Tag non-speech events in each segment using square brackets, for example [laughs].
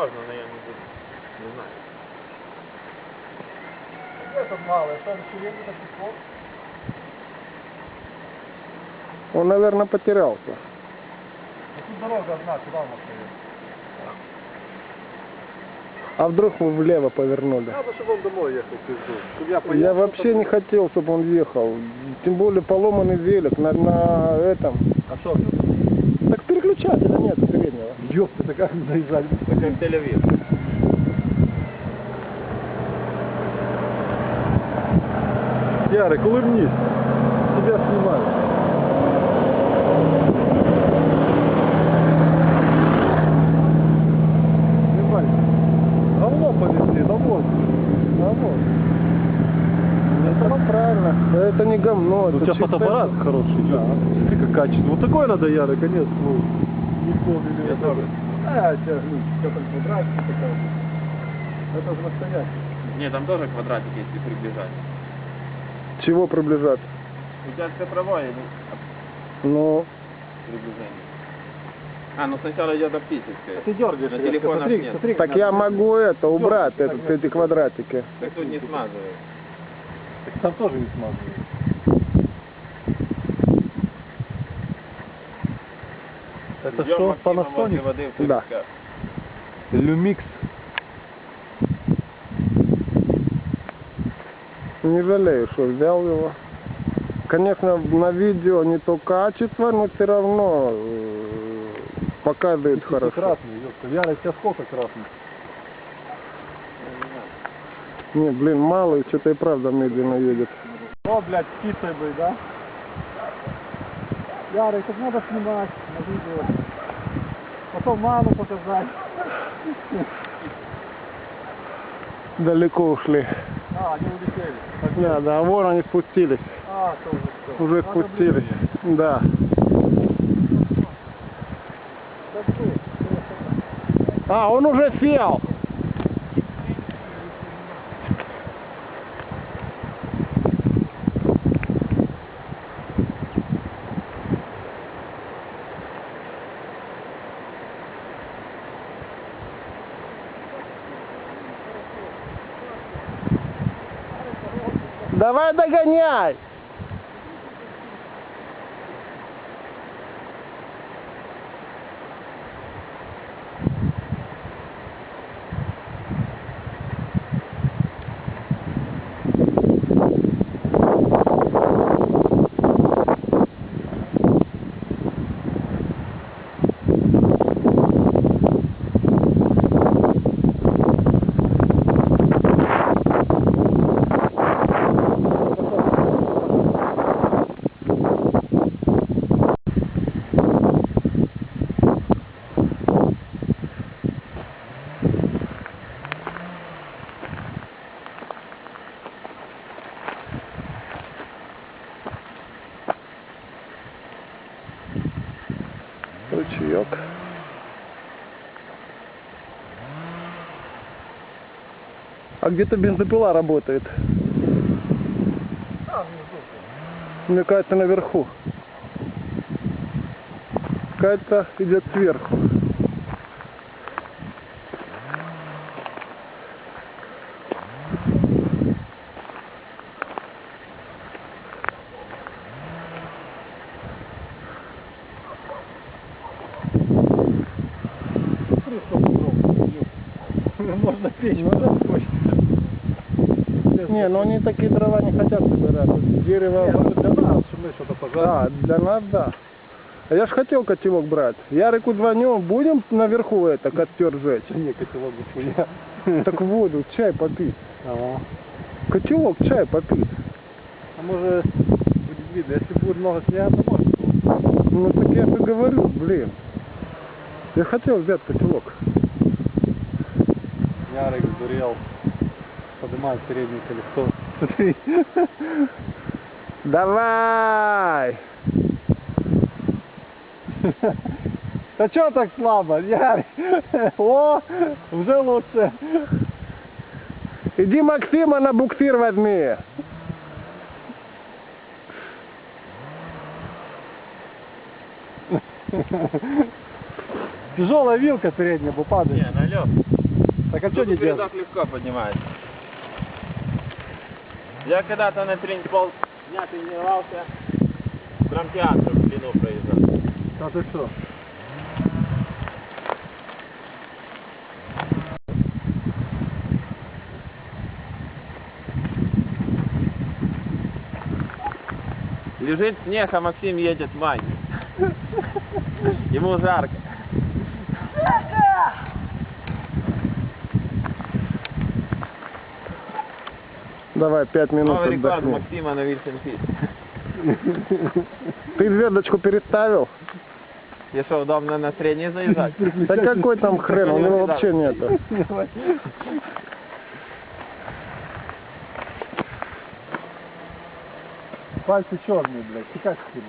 Так можна, але я не буду. Не знаю. Где тут мало? Там еще есть это пешком? Он, наверное, потерялся. Ну, Тут дорога одна, куда нас поедет? А вдруг вы влево повернули? Надо, чтобы он домой ехал, пизду. Чтобы я Я вообще не хотел, чтобы он ехал. Тем более поломанный велик на, на этом. А что? Так переключателя нет переднего. Ёпта, это как заезжать? Так як Тель-Авів. Ярик, улыбнись. Тебя снимают. Снимай. Говно повезли, да вот. Да вот. Это ну, правильно. Это не говно. У это тебя чистая- фотоаппарат хороший. Да. Смотри, как качество. Вот такое надо, Ярик, конец свой. Не тоже. А, тебя, ну, что там квадратик такой. Это же настоящий. Ні, там теж квадратики, якщо приближати. Чего приближаться? У тебя все права идут Ну, приближение. А, ну сначала идет оптическое. Ты дергаешь. На резко. телефонах смотри, нет. смотри, так я могу это убрать, этот, эти квадратики. Так тут не смазывает. Так Там тоже не смазывают. Это Идем что, Panasonic? Да. Люмикс. Не жалею, что взял его. Конечно, на видео не то качество, но все равно э, показывает хорошо. Красный, у тебя сколько красных? Не, блин, мало, и что-то и правда медленно едет. О, блядь, птицей бы, да? Яра, так надо снимать на видео. Потом маму показать. Далеко ушли. А, они улетели. Да, да, вон они спустились. А, тоже что. Уже Надо спустились. ближе. Да. А, он уже сел. Давай догоняй. А где-то бензопила работает. Мне кажется, наверху. Кажется, идет сверху. Смотри, что дров. Можно печь, можно Не, ну они такие дрова не хотят собирать. Дерево... Не, ну для нас, мы что-то пожарили. Да, для нас да. А я ж хотел котелок брать. Ярику звоню, будем наверху это костер жечь? Не, котелок хуя. [laughs] Так воду, чай попить. Ага. Котелок, чай попить. А может, будет видно. Если будет много снега, то может. Ну так я же говорю, блин. Я хотел взять котелок. Ярик сдурел. Поднимает переднее колесо. Смотри. Давай! Да что так слабо, Ярик? О, уже лучше. Иди Максима на буксир возьми. Тяжелая вилка передняя, бы падает. Не, налег. Так а что не делать? легко поднимается. Я когда-то на пол дня тренировался в драмтеатре в длину проезжал. А ты что? Лежит снег, а Максим едет в мане. [laughs] Ему жарко. Давай, пять минут Новый рекорд отдохни. Максима на Вильсон Фит. Ты звездочку переставил? Я что, удобно на средний заезжать? Да какой там хрен, у него вообще нету. Пальцы черные, блядь. Ты как скинул?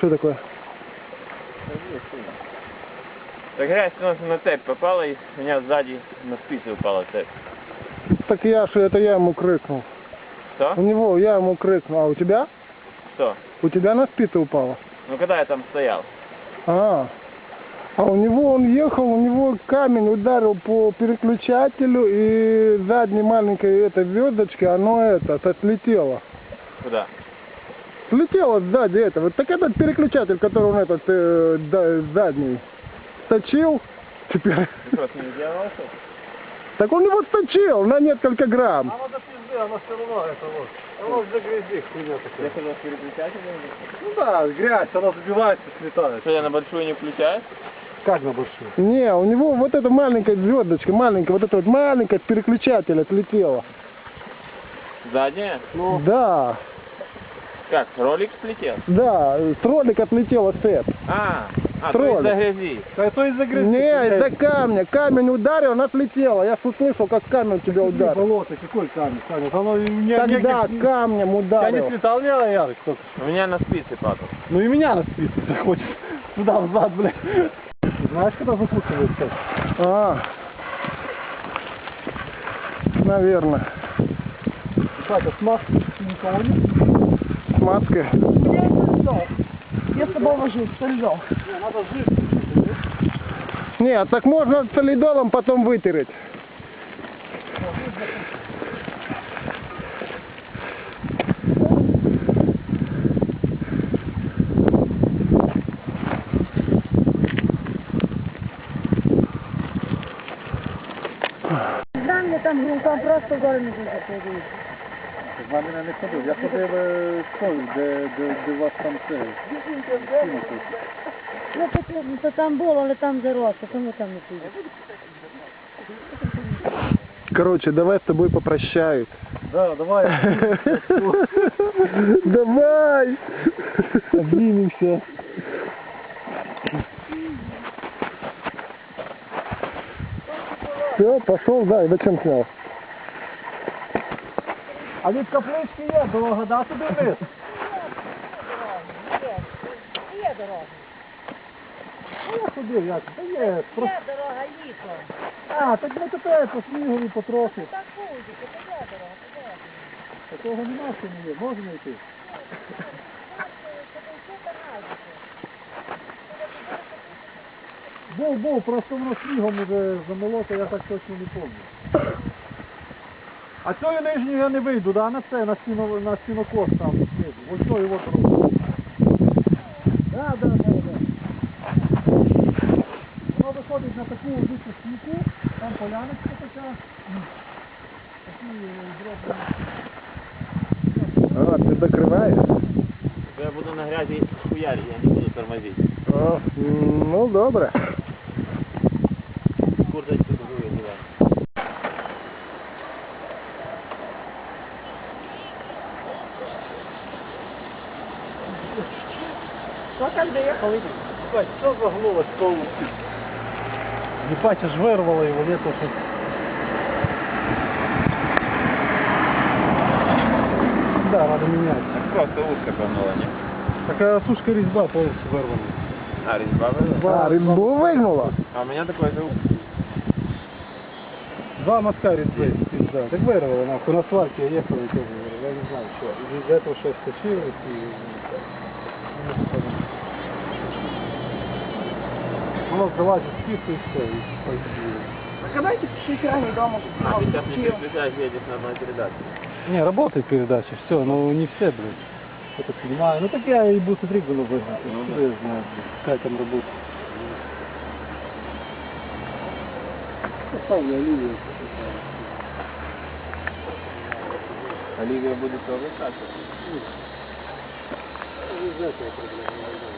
Что такое? Так грязь у нас на цепь попала, и у меня сзади на спицы упала цепь. Так я что, это я ему крикнул. Что? У него я ему крикнул. А у тебя? Что? У тебя на спицы упало? Ну когда я там стоял? А, А у него он ехал, у него камень ударил по переключателю, и задней маленькой этой звездочки, оно это, отлетело. Куда? Слетело сзади этого. Так этот переключатель, который он этот э, да- задний сточил, теперь. Ты просто не? Так он его сточил на несколько грамм. Оно до пизды, оно все равно, это вот. Оно же грязи, хуйня такая. хотел с переключателем. Ну да, грязь, она забивается, слетает. Что, я на большую не включаю? Как на большую? Не, у него вот эта маленькая звездочка, маленькая, вот эта вот маленькая с переключателя отлетела. Задняя? Ну, Да, Как, ролик слетел? да, с ролик отлетела цепь. А, а то из-за грязи. а то из-за грязи. Не, из-за камня. Камень ударил, она слетела. Я ж услышал, как камень тебя ударил. болото, какой камень, Саня? Оно не, Тогда не- камнем Я не ударил. слетал, не Ярик только что. У меня на спице падал. Ну и меня на спице хочет. Сюда, взад, блядь. Знаешь, когда закручивается? А, наверное. Кстати, смазки никого нет. Смазкой. Я с тобой вожусь, солидол. Не, надо жить. Нет, так можно солидолом потом вытереть. Да, мне там просто горы не дуже З нами не ходив. Я ходив з тою, де, де, де вас там це. Ну, то, то там було, але там заросло, тому там не піде. Короче, давай с тобой попрощаюсь. Да, давай. [laughs] Давай! Обнимемся. Все, пошел, да, и зачем снял? А від каплички є дорога, да, туди вниз? Є дорога. Ну, я ходив, як? Та є. Просто... Є дорога, ліко. А, так ми тепер по снігові потрохи. Так ходить, то є дорога, то є. Такого нема, що не є. Можна йти? Був, був, просто воно снігом уже замело, то я так точно не пам'ятаю. А цією нижньою я не вийду, да? на це, на, стіно, на стінокос там знизу. Ось цією от дорогою. Да, да, да, да. Воно виходить на таку високу стійку, там поляночка така. Такі е, зроблені. А, ты закрываешь? То я буду на грязи хуярить, я не буду тормозить. А, ну, добре. Что загнулось полностью? Ебать, аж вырвало его, нет уже. Да, надо менять. Просто узко погнуло, не? Такая сушка резьба полностью вырвана. А, резьба была? А, резьбу выгнула? А у меня такой звук. Два мотка резьбы, пизда. Так вырвало, нахуй, на сварке я ехал и тоже вырвало. Я не знаю, что. Из-за этого что сточилось и... Оно залазит в спицу и все, и пойдет. Давайте ранні дома, А, ты сейчас не переключаешь, едешь на одной передаче. Не, работает передача, все, но не все, блядь. Это понимаю. Ну так я и буду смотреть было выгнать. Ну Ну, да. я знаю, блядь, какая там работа. Поставлю Оливию. Оливия будет тоже качать. Из этого проблема.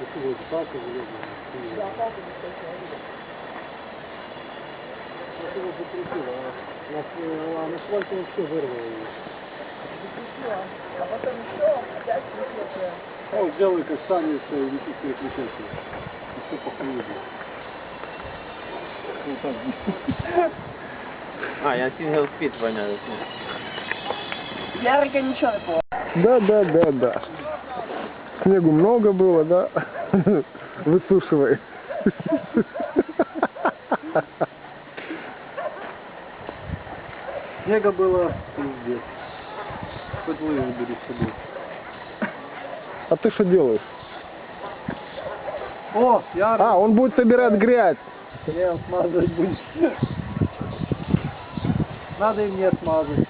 Вот палки железные. Да, палки его закрутило, а на, с- а на асфальте вообще вырвало его. А потім що? Опять включили. А вот сделай как сами все, и никаких переключателей. И все по будет. Вот так. А, я сингл спид понял. Ярика нічого не було. Да, да, да, да. Снегу много было, да? [laughs] Высушивай. Снега было пиздец. Хоть лыжи бери с собой. А ты что делаешь? О, я А, он будет собирать грязь. Он смазывать будешь. Надо и мне смазать.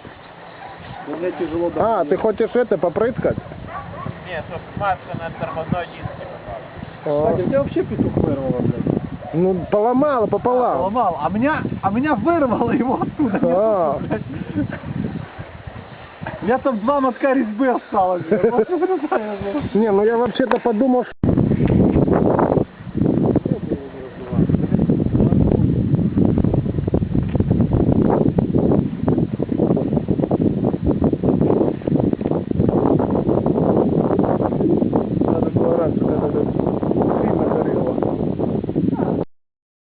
Бо Мне тяжело А, ты хочешь это попрыскать? Щоб маска на тормозной диске попала. А, тебя вообще петух вырвало, блядь. Ну, поломало пополам. Поломал. А меня, а меня вырвало его оттуда. А. блядь. У меня там два мотка резьбы осталось. [laughs] я. Не, ну я вообще-то подумал, что